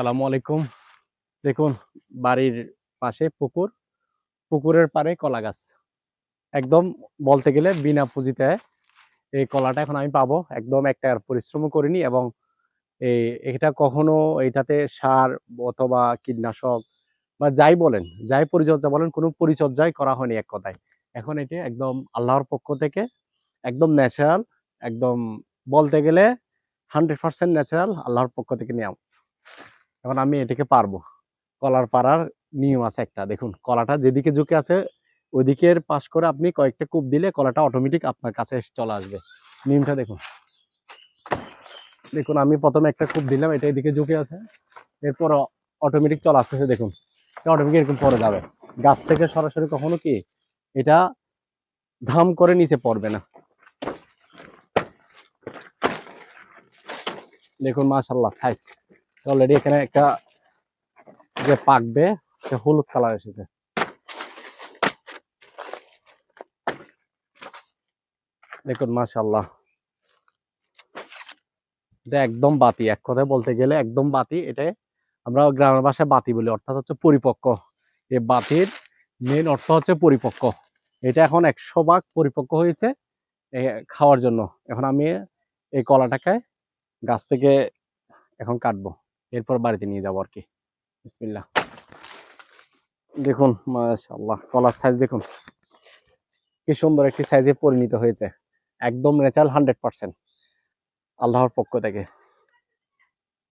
আসসালামু আলাইকুম। দেখুন, বাড়ির পাশে পুকুর। পুকুরের পাড়ে কলা গাছ। একদম বলতে গেলে বিনা পুঁজিতে এই কলাটা এখন আমি পাবো। একদম একটা পরিশ্রম করিনি এবং এই এটা কখনো এটাতে সার অথবা কীটনাশক বা যাই বলেন, যাই পরিচর্যা বলেন, কোনো পরিচর্যাই করা হয়নি এক কথায়। এখন এটি একদম আল্লাহর পক্ষ থেকে একদম ন্যাচারাল একদম বলতে গেলে হান্ড্রেড পার্সেন্ট ন্যাচারাল আল্লাহর পক্ষ থেকে নেওয়া এখন আমি এটাকে পারব। কলার পাড়ার নিয়ম আছে একটা। দেখুন, কলাটা যেদিকে ঝুঁকে আছে, ওইদিকের পাশ করে আপনি কয়েকটা কূপ দিলে কলাটা অটোমেটিক আপনার কাছে চলে আসবে। নিয়মটা দেখুন। দেখুন, আমি প্রথমে একটা কূপ দিলাম, এটা এদিকে ঝুঁকে আছে। এরপর অটোমেটিক চলে আসতেছে, দেখুন। অটোমেটিক এরকম পড়ে যাবে। গাছ থেকে সরাসরি কখনো কি এটা ধাম করে নিচে পড়বে না। দেখুন মাশাল্লাহ সাইজ অলরেডি এখানে একটা যে পাকবে, সে হলুদ কালার এসেছে। দেখুন মাশাল্লাহ এটা একদম বাতি, এক কথায় বলতে গেলে একদম বাতি। এটা আমরা গ্রামের ভাষায় বাতি বলি, অর্থাৎ হচ্ছে পরিপক্ক। এই বাতির মেন অর্থ হচ্ছে পরিপক্ক। এটা এখন একশো ভাগ পরিপক্ক হয়েছে খাওয়ার জন্য। এখন আমি এই কলাটাকে গাছ থেকে এখন কাটবো। এরপর বাড়িতে নিয়ে যাব আর কি বিসমিল্লা দেখুন মাসাল্লাহ কলার সাইজ দেখুন। কি সুন্দর একটি সাইজে পরিণত হয়েছে। একদম ন্যাচারাল হান্ড্রেড পার্সেন্ট আল্লাহর পক্ষ থেকে।